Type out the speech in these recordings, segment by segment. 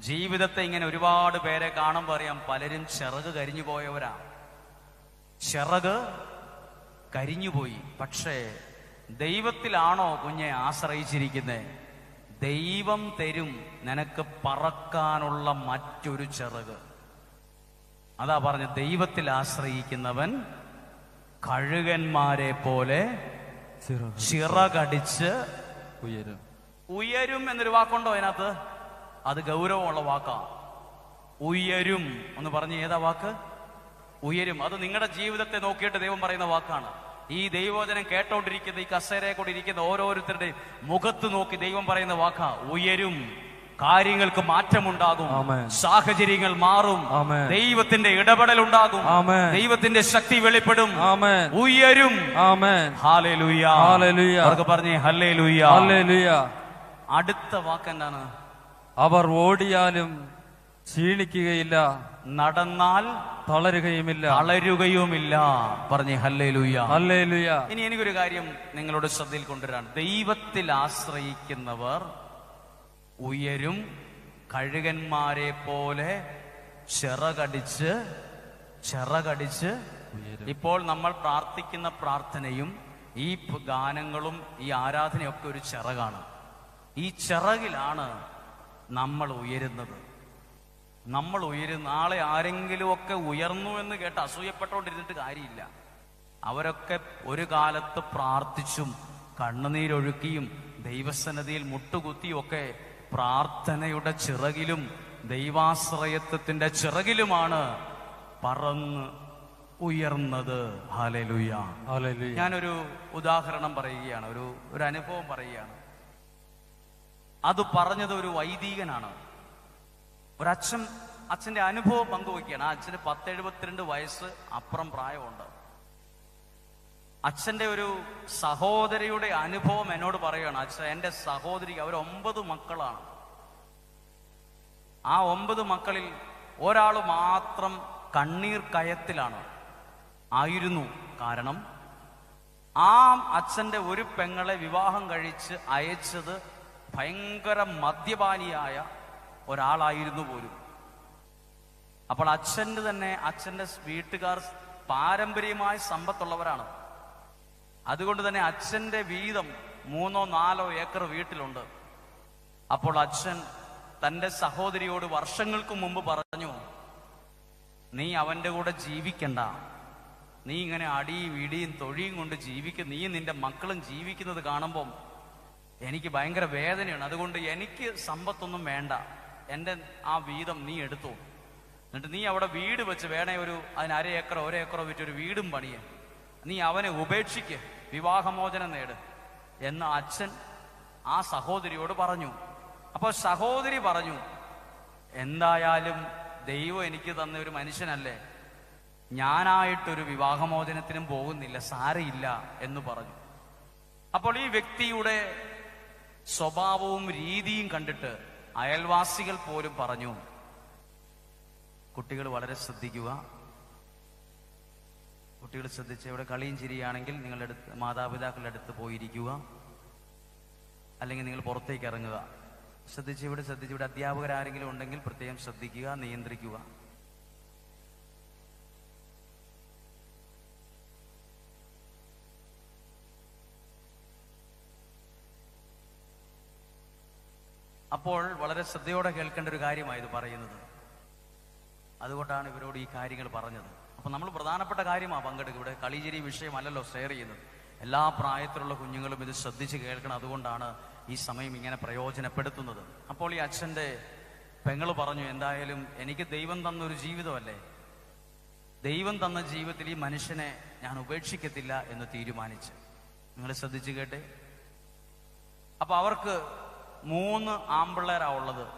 ജീവിതത്തെ ഇങ്ങനെ ഒരുപാട് പേരെ കാണുമ്പോൾ അറിയാം പലരും ചിറക് കരിഞ്ഞു പോയവരാ ചിറക് കരിഞ്ഞുപോയി. പക്ഷേ ദൈവത്തിലാണോ കുഞ്ഞെ ആശ്രയിച്ചിരിക്കുന്നത് ദൈവം തരും നിനക്ക് പറക്കാനുള്ള മറ്റൊരു ചിറക്. അതാ പറഞ്ഞ ദൈവത്തിൽ ആശ്രയിക്കുന്നവൻ കഴുകന്മാരെ പോലെ ചിറകടിച്ച് ഉയരും. ഉയരും എന്നൊരു വാക്കുണ്ടോ അതിനകത്ത്? അത് ഗൗരവമുള്ള വാക്കാ. ഉയരും എന്ന് പറഞ്ഞ് ഏതാ വാക്ക്? ഉയരും. അത് നിങ്ങളുടെ ജീവിതത്തെ നോക്കിയിട്ട് ദൈവം പറയുന്ന വാക്കാണ്. ഈ ദൈവവചനം കേട്ടോണ്ടിരിക്കുന്ന ഈ കസേരയെ കൂടി ഇരിക്കുന്ന ഓരോരുത്തരുടെയും മുഖത്ത് നോക്കി ദൈവം പറയുന്ന വാക്കാ. ഉയരും. കാര്യങ്ങൾക്ക് മാറ്റമുണ്ടാകും. സാഹചര്യങ്ങൾ മാറും. ദൈവത്തിന്റെ ഇടപെടൽ ഉണ്ടാകും. ദൈവത്തിന്റെ ശക്തി വെളിപ്പെടും. ഉയരും. പറഞ്ഞേ അടുത്ത വാക്ക് എന്താണ് അവർ ഓടിയാലും ക്ഷീണിക്കുകയില്ല നടന്നാൽ തളരുകയുമില്ല. തളരുകയുമില്ല. പറഞ്ഞേ ഹല്ലേലൂയ. ഹല്ലേലൂയ. ഇനി എനിക്കൊരു കാര്യം നിങ്ങളുടെ ശ്രദ്ധയിൽ കൊണ്ടുവരാണ് ദൈവത്തിൽ ആശ്രയിക്കുന്നവർ ഉയരും കഴുകന്മാരെ പോലെ ചിറകടിച്ച് ചിറകടിച്ച് ഇപ്പോൾ നമ്മൾ പ്രാർത്ഥിക്കുന്ന പ്രാർത്ഥനയും ഈ ഗാനങ്ങളും ഈ ആരാധനയൊക്കെ ഒരു ചിറകാണ്. ഈ ചിറകിലാണ് നമ്മൾ ഉയരുന്നത്. നമ്മൾ ഉയരുന്ന ആളെ ആരെങ്കിലുമൊക്കെ ഉയർന്നു എന്ന് കേട്ട് അസൂയപ്പെട്ടോണ്ടിരുന്നിട്ട് കാര്യമില്ല. അവരൊക്കെ ഒരു കാലത്ത് പ്രാർത്ഥിച്ചും കണ്ണുനീരൊഴുക്കിയും ദൈവസന്നതിയിൽ മുട്ടുകുത്തിയും ഒക്കെ പ്രാർത്ഥനയുടെ ചിറകിലും ദൈവാശ്രയത്വത്തിന്റെ ചിറകിലുമാണ് പറന്ന് ഉയർന്നത്. ഞാനൊരു ഉദാഹരണം പറയുകയാണ്. ഒരു ഒരു അനുഭവം പറയുകയാണ്. അത് പറഞ്ഞത് ഒരു വൈദികനാണ്. ഒരച്ഛൻ അച്ഛന്റെ അനുഭവം പങ്കുവയ്ക്കുകയാണ്. ആ അച്ഛന് പത്തെഴുപത്തിരണ്ട് വയസ്സ് അപ്പുറം പ്രായമുണ്ട്. അച്ഛന്റെ ഒരു സഹോദരിയുടെ അനുഭവം എന്നോട് പറയുകയാണ് അച്ഛൻ എന്റെ സഹോദരി അവർ ഒമ്പത് മക്കളാണ്. ആ ഒമ്പത് മക്കളിൽ ഒരാൾ മാത്രം കണ്ണീർ കയത്തിലാണ്. ആയിരുന്നു കാരണം ആ അച്ഛന്റെ ഒരു പെങ്ങളെ വിവാഹം കഴിച്ച് അയച്ചത് ഭയങ്കര മദ്യപാനിയായ ഒരാളായിരുന്നു പോലും. അപ്പോൾ അച്ഛന്റെ തന്നെ അച്ഛന്റെ വീട്ടുകാർ പാരമ്പര്യമായ സമ്പത്തുള്ളവരാണ്. അതുകൊണ്ട് തന്നെ അച്ഛന്റെ വീതം മൂന്നോ നാലോ ഏക്കർ വീട്ടിലുണ്ട്. അപ്പോൾ അച്ഛൻ തന്റെ സഹോദരിയോട് വർഷങ്ങൾക്ക് മുമ്പ് പറഞ്ഞു നീ അവന്റെ കൂടെ ജീവിക്കണ്ട. നീ ഇങ്ങനെ അടിയും ഇടിയും തൊഴിയും കൊണ്ട് ജീവിക്കും നീ നിന്റെ മക്കളും ജീവിക്കുന്നത് കാണുമ്പം എനിക്ക് ഭയങ്കര വേദനയാണ്. അതുകൊണ്ട് എനിക്ക് സമ്പത്തൊന്നും വേണ്ട. എന്റെ ആ വീതം നീ എടുത്തു എന്നിട്ട് നീ അവിടെ വീട് വെച്ച് വേണേ ഒരു അതിന് അര ഏക്കറോ ഒരു ഏക്കറോ വിറ്റ് ഒരു വീടും പണിയ. നീ അവനെ ഉപേക്ഷിക്ക്. വിവാഹമോചനം നേട് എന്ന് അച്ഛൻ ആ സഹോദരിയോട് പറഞ്ഞു. അപ്പോൾ സഹോദരി പറഞ്ഞു എന്തായാലും ദൈവം എനിക്ക് തന്ന ഒരു മനുഷ്യനല്ലേ? ഞാനായിട്ടൊരു വിവാഹമോചനത്തിനും പോകുന്നില്ല. സാരയില്ല എന്ന് പറഞ്ഞു. അപ്പോൾ ഈ വ്യക്തിയുടെ സ്വഭാവവും രീതിയും കണ്ടിട്ട് അയൽവാസികൾ പോലും പറഞ്ഞു കുട്ടികൾ വളരെ ശ്രദ്ധിക്കുക. കുട്ടികൾ ശ്രദ്ധിച്ച് ഇവിടെ കളിയും ചിരിയാണെങ്കിൽ നിങ്ങളുടെ അടുത്ത് മാതാപിതാക്കളുടെ അടുത്ത് പോയിരിക്കുക. അല്ലെങ്കിൽ നിങ്ങൾ പുറത്തേക്ക് ഇറങ്ങുക. ശ്രദ്ധിച്ച് ഇവിടെ ശ്രദ്ധിച്ച് ഇവിടെ അധ്യാപകരാരെങ്കിലും ഉണ്ടെങ്കിൽ പ്രത്യേകം ശ്രദ്ധിക്കുക നിയന്ത്രിക്കുക. അപ്പോൾ വളരെ ശ്രദ്ധയോടെ കേൾക്കേണ്ട ഒരു കാര്യമായത് പറയുന്നത്. അതുകൊണ്ടാണ് ഇവരോട് ഈ കാര്യങ്ങൾ പറഞ്ഞത്. അപ്പൊ നമ്മൾ പ്രധാനപ്പെട്ട കാര്യമാണ് പങ്കെടുക്കുക. ഇവിടെ കളിചിരി വിഷയമല്ലല്ലോ ഷെയർ ചെയ്യുന്നത്. എല്ലാ പ്രായത്തിലുള്ള കുഞ്ഞുങ്ങളും ഇത് ശ്രദ്ധിച്ച് കേൾക്കണം. അതുകൊണ്ടാണ് ഈ സമയം ഇങ്ങനെ പ്രയോജനപ്പെടുത്തുന്നത്. അപ്പോൾ ഈ അച്ഛന്റെ പെങ്ങൾ പറഞ്ഞു എന്തായാലും എനിക്ക് ദൈവം തന്ന ഒരു ജീവിതമല്ലേ? ദൈവം തന്ന ജീവിതത്തിൽ ഈ മനുഷ്യനെ ഞാൻ ഉപേക്ഷിക്കത്തില്ല എന്ന് തീരുമാനിച്ച്. നിങ്ങൾ ശ്രദ്ധിച്ചു കേട്ടെ? അപ്പൊ അവർക്ക് മൂന്ന് ആമ്പിള്ളേരാ ഉള്ളത്.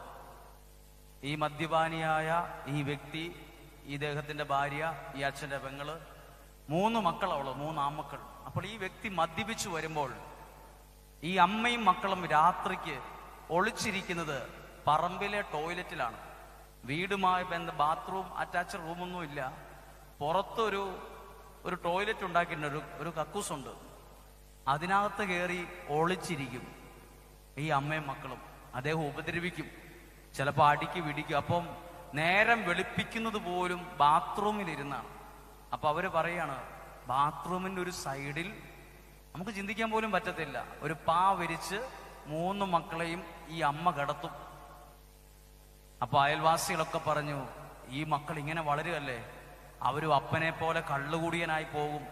ഈ മദ്യപാനിയായ ഈ വ്യക്തി ഈ ദേഹത്തിന്റെ ഭാര്യ ഈ അച്ഛന്റെ പെങ്ങൾ മൂന്ന് മക്കളാ മൂന്ന് ആമ്മക്കൾ. അപ്പോൾ ഈ വ്യക്തി മദ്യപിച്ചു വരുമ്പോൾ ഈ അമ്മയും മക്കളും രാത്രിക്ക് ഒളിച്ചിരിക്കുന്നത് പറമ്പിലെ ടോയ്ലറ്റിലാണ്. വീടുമായി ബന്ധ ബാത്റൂം അറ്റാച്ച് റൂമൊന്നും ഇല്ല. പുറത്തൊരു ഒരു ടോയ്ലറ്റ് ഉണ്ടാക്കിയിട്ടുണ്ട് ഒരു ഒരു കക്കൂസുണ്ട്. അതിനകത്ത് കയറി ഒളിച്ചിരിക്കും. ഈ അമ്മയും മക്കളും അദ്ദേഹം ഉപദ്രവിക്കും. ചിലപ്പോൾ അടിക്ക് പിടിക്കും. അപ്പം നേരം വെളുപ്പിക്കുന്നത് പോലും ബാത്റൂമിലിരുന്നാണ് അപ്പൊ അവർ പറയാണ് ബാത്റൂമിന്റെ ഒരു സൈഡിൽ നമുക്ക് ചിന്തിക്കാൻ പോലും പറ്റത്തില്ല. ഒരു പാ വിരിച്ച് മൂന്ന് മക്കളെയും ഈ അമ്മ കിടത്തും. അപ്പൊ അയൽവാസികളൊക്കെ പറഞ്ഞു ഈ മക്കൾ ഇങ്ങനെ വളരുകല്ലേ? അവരും അപ്പനെ പോലെ കള്ളുകൂടിയനായി പോകും.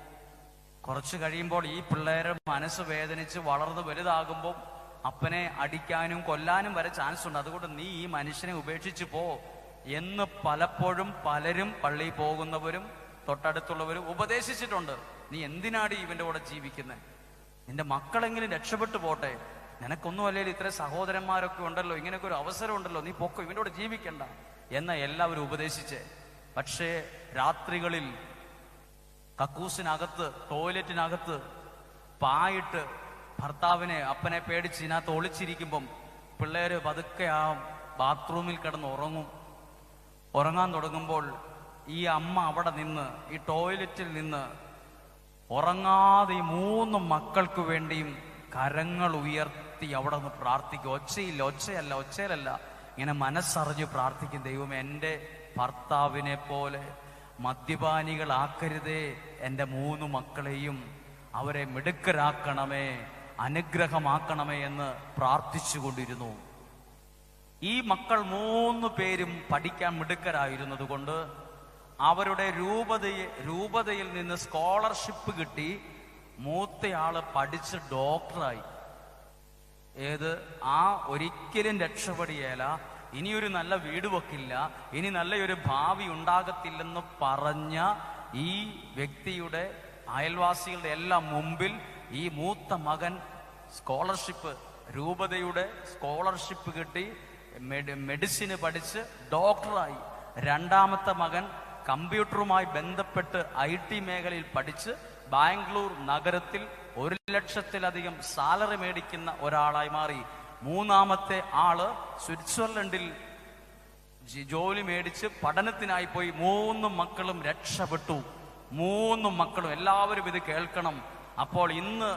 കുറച്ച് കഴിയുമ്പോൾ ഈ പിള്ളേരെ മനസ്സ് വേദനിച്ച് വളർന്ന് വലുതാകുമ്പോൾ അപ്പനെ അടിക്കാനും കൊല്ലാനും വരെ ചാൻസ് ഉണ്ട്. അതുകൊണ്ട് നീ ഈ മനുഷ്യനെ ഉപേക്ഷിച്ച് പോ. എന്ന് പലപ്പോഴും പലരും പള്ളിയിൽ പോകുന്നവരും തൊട്ടടുത്തുള്ളവരും ഉപദേശിച്ചിട്ടുണ്ട്. നീ എന്തിനാണ് ഇവന്റെ കൂടെ ജീവിക്കുന്നത് നിന്റെ മക്കളെങ്കിലും രക്ഷപ്പെട്ടു പോട്ടെ. നിനക്കൊന്നും അല്ലെങ്കിൽ ഇത്ര സഹോദരന്മാരൊക്കെ ഉണ്ടല്ലോ. ഇങ്ങനെയൊക്കെ ഒരു അവസരം ഉണ്ടല്ലോ. നീ പൊക്കോ ഇവന്റെ കൂടെ ജീവിക്കണ്ട. എന്ന എല്ലാവരും ഉപദേശിച്ചേ. പക്ഷേ രാത്രികളിൽ കക്കൂസിനകത്ത് ടോയ്ലറ്റിനകത്ത് പായിട്ട് ഭർത്താവിനെ അപ്പനെ പേടിച്ച് ഇതിനകത്ത് ഒളിച്ചിരിക്കുമ്പം പിള്ളേര് പതുക്കെ ആ ബാത്റൂമിൽ കിടന്ന് ഉറങ്ങും. ഉറങ്ങാൻ തുടങ്ങുമ്പോൾ ഈ അമ്മ അവിടെ നിന്ന് ഈ ടോയ്ലറ്റിൽ നിന്ന് ഉറങ്ങാതെ ഈ മൂന്ന് മക്കൾക്ക് വേണ്ടിയും കരങ്ങൾ ഉയർത്തി അവിടെ നിന്ന് പ്രാർത്ഥിക്കും. ഒച്ചയില്ല ഒച്ചയല്ല ഒച്ചയിലല്ല. ഇങ്ങനെ മനസ്സറിഞ്ഞ് പ്രാർത്ഥിക്കും ദൈവം എന്റെ ഭർത്താവിനെ പോലെ മദ്യപാനികളാക്കരുതേ. എന്റെ മൂന്ന് മക്കളെയും അവരെ മിടുക്കരാക്കണമേ. അനുഗ്രഹമാക്കണമേ എന്ന് പ്രാർത്ഥിച്ചുകൊണ്ടിരുന്നു. ഈ മക്കൾ മൂന്ന് പേരും പഠിക്കാൻ മിടുക്കരായിരുന്നത് കൊണ്ട് അവരുടെ രൂപതയെ രൂപതയിൽ നിന്ന് സ്കോളർഷിപ്പ് കിട്ടി. മൂത്തയാൾ പഠിച്ച് ഡോക്ടറായി ഏത്? ആ ഒരിക്കലും രക്ഷപ്പെടിയേല ഇനിയൊരു നല്ല വീട് വെക്കില്ല. ഇനി നല്ലൊരു ഭാവി ഉണ്ടാകത്തില്ലെന്ന് പറഞ്ഞ ഈ വ്യക്തിയുടെ അയൽവാസികളുടെ എല്ലാം മുമ്പിൽ ഈ മൂത്ത മകൻ സ്കോളർഷിപ്പ് രൂപതയുടെ സ്കോളർഷിപ്പ് കിട്ടി മെഡി മെഡിസിന് പഠിച്ച് ഡോക്ടറായി രണ്ടാമത്തെ മകൻ കമ്പ്യൂട്ടറുമായി ബന്ധപ്പെട്ട് ഐ ടി മേഖലയിൽ പഠിച്ച് ബാംഗ്ലൂർ നഗരത്തിൽ ഒരു ലക്ഷത്തിലധികം സാലറി മേടിക്കുന്ന ഒരാളായി മാറി. മൂന്നാമത്തെ ആൾ സ്വിറ്റ്സർലൻഡിൽ ജോലി മേടിച്ച് പഠനത്തിനായി പോയി. മൂന്ന് മക്കളും രക്ഷപ്പെട്ടു. മൂന്ന് മക്കളും എല്ലാവരും ഇത് കേൾക്കണം. അപ്പോൾ ഇന്ന്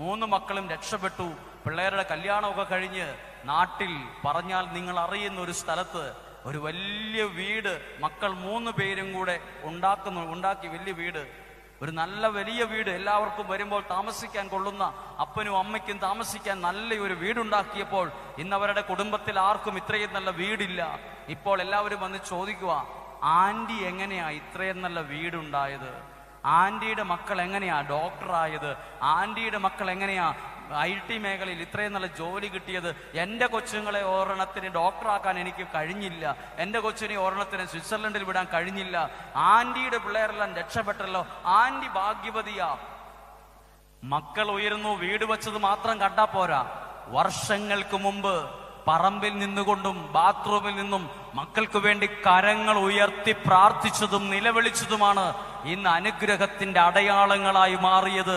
മൂന്ന് മക്കളും രക്ഷപ്പെട്ടു. പിള്ളേരുടെ കല്യാണമൊക്കെ കഴിഞ്ഞ് നാട്ടിൽ പറഞ്ഞാൽ നിങ്ങൾ അറിയുന്ന ഒരു സ്ഥലത്ത് ഒരു വലിയ വീട് മക്കൾ മൂന്ന് പേരും കൂടെ ഉണ്ടാക്കുന്നു ഉണ്ടാക്കി വലിയ വീട്. ഒരു നല്ല വലിയ വീട് എല്ലാവർക്കും വരുമ്പോൾ താമസിക്കാൻ കൊള്ളുന്ന അപ്പനും അമ്മയ്ക്കും താമസിക്കാൻ നല്ല ഒരു വീടുണ്ടാക്കിയപ്പോൾ ഇന്ന് അവരുടെ കുടുംബത്തിൽ ആർക്കും ഇത്രയും നല്ല വീടില്ല. ഇപ്പോൾ എല്ലാവരും വന്ന് ചോദിക്കുക ആന്റി എങ്ങനെയാ ഇത്രയും നല്ല വീടുണ്ടായത്? ആന്റിയുടെ മക്കൾ എങ്ങനെയാ ഡോക്ടറായത്? ആന്റിയുടെ മക്കൾ എങ്ങനെയാ ഐ ടി മേഖലയിൽ ഇത്രയും നല്ല ജോലി കിട്ടിയത്? എന്റെ കൊച്ചുങ്ങളെ ഒരെണ്ണത്തിന് ഡോക്ടറാക്കാൻ എനിക്ക് കഴിഞ്ഞില്ല. എന്റെ കൊച്ചിനെ ഒരെണ്ണത്തിന് സ്വിറ്റ്സർലൻഡിൽ വിടാൻ കഴിഞ്ഞില്ല. ആന്റിയുടെ പിള്ളേരെല്ലാം രക്ഷപ്പെട്ടല്ലോ. ആന്റി ഭാഗ്യവതിയാ. മക്കൾ ഉയരുന്നു വീട് വെച്ചത് മാത്രം കണ്ടാ പോരാ. വർഷങ്ങൾക്ക് മുമ്പ് പറമ്പിൽ നിന്നുകൊണ്ടും ബാത്റൂമിൽ നിന്നും മക്കൾക്ക് വേണ്ടി കരങ്ങൾ ഉയർത്തി പ്രാർത്ഥിച്ചതും നിലവിളിച്ചതുമാണ് ഇന്ന് അനുഗ്രഹത്തിന്റെ അടയാളങ്ങളായി മാറിയത്.